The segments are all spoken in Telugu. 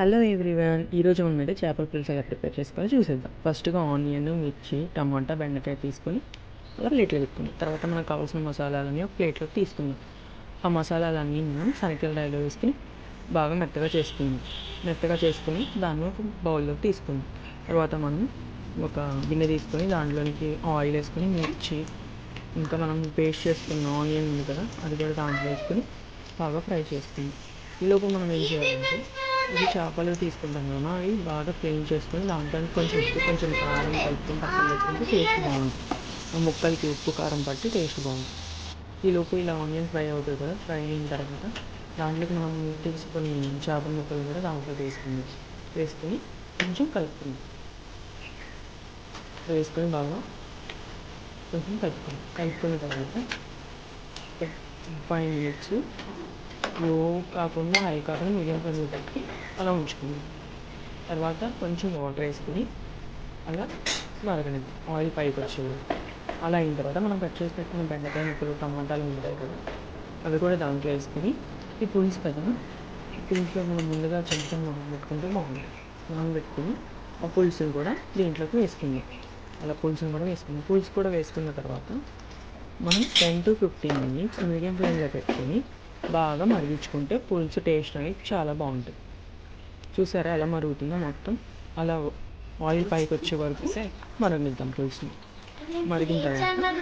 హలో ఎవ్రీవన్ ఈరోజు మనం అయితే చేపల పులుసు ఎలా ప్రిపేర్ చేసుకోవాలో చూసేద్దాం ఫస్ట్గా ఆనియన్ మిర్చి టమాటా బెండకాయ తీసుకొని అలా ప్లేట్లో పెట్టుకుందాం. తర్వాత మనకు కావాల్సిన మసాలాలన్నీ ఒక ప్లేట్లో తీసుకుందాం. ఆ మసాలాలన్నీ మనం శనగల డైలో వేసుకుని బాగా మెత్తగా చేసుకుందాం. మెత్తగా చేసుకుని దాన్ని ఒక బౌల్లోకి తీసుకుందాం. తర్వాత మనం ఒక గిన్నె తీసుకొని దాంట్లోనికి ఆయిల్ వేసుకొని మిర్చి ఇంకా మనం పేస్ట్ చేసుకున్న ఆనియన్ ఉంది కదా అది కూడా దాంట్లో వేసుకొని బాగా ఫ్రై చేసుకుందాం. ఈలోపు మనం ఏం చేయాలంటే ఇది చేపలు తీసుకుంటాం కదా అవి బాగా క్లీన్ చేసుకుని దాంట్లో కొంచెం ఉప్పు కొంచెం కారం కలుపుకొని పక్కన పెట్టుకుంటే టేస్ట్ బాగుంటుంది. ఆ ముక్కలకి ఉప్పు కారం పట్టి టేస్ట్ బాగుంటుంది. ఈలోపు ఇలా ఆనియన్ ఫ్రై అవుతుంది కదా ఫ్రై అయిన తర్వాత దాంట్లోకి మనం తీసుకుని చేపల ముక్కలు కూడా దాంట్లో తీసుకుంది వేసుకొని కొంచెం కలుపుకుంది. వేసుకొని బాగా కొంచెం కలుపుకుంది. కలుపుకున్న తర్వాత ఫైవ్ మినిట్స్ నువ్వు కాకుండా అవి కాకుండా మీడియం ఫ్లేమ్లో పెట్టి అలా ఉంచుకుందాం తర్వాత కొంచెం వాటర్ వేసుకుని అలా మరగనిద్దాం. ఆయిల్ పైకి వచ్చేది. అలా అయిన తర్వాత మనం కట్ చేసి పెట్టుకున్న బెండకాయ ముక్కలు టమాటాలు ఉంటాయి కదా అవి కూడా దాంట్లో వేసుకుని ఈ పులుసు కదా ఈ పులుసులో మనం ముందుగా చెంచం నానబెట్టుకుంటే బాగుంటుంది. నానబెట్టుకుని ఆ పులుసుని కూడా దీంట్లోకి వేసుకుంది అలా పులుసుని కూడా వేసుకుంది పులుసు కూడా వేసుకున్న తర్వాత మనం ten to fifteen minutes medium ఫ్లేమ్లో పెట్టుకుని బాగా మరిగించుకుంటే పులుసు టేస్ట్ అనేది చాలా బాగుంటుంది. చూసారా ఎలా మరుగుతుందో మొత్తం? అలా ఆయిల్ పైకి వచ్చే వరకు మరగిద్దాం పులుసుని. మరిగిన తర్వాత.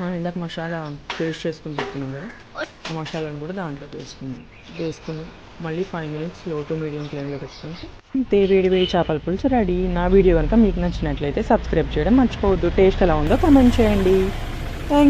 మనం ఇందాక మసాలా పేస్ట్ చేసుకుని పెట్టుకున్నాం కదా? ఆ మసాలాను కూడా దాంట్లో వేసుకుందాం. వేసుకుని మళ్ళీ ఫైవ్ మినిట్స్లో టు మీడియం ఫ్లేమ్లో పెట్టుకుంటే అంతే వేడి వేడి చేపల పులుసు రెడీ. నా వీడియో కనుక మీకు నచ్చినట్లయితే సబ్స్క్రైబ్ చేయడం మర్చిపోవద్దు. టేస్ట్ ఎలా ఉందో కామెంట్ చేయండి.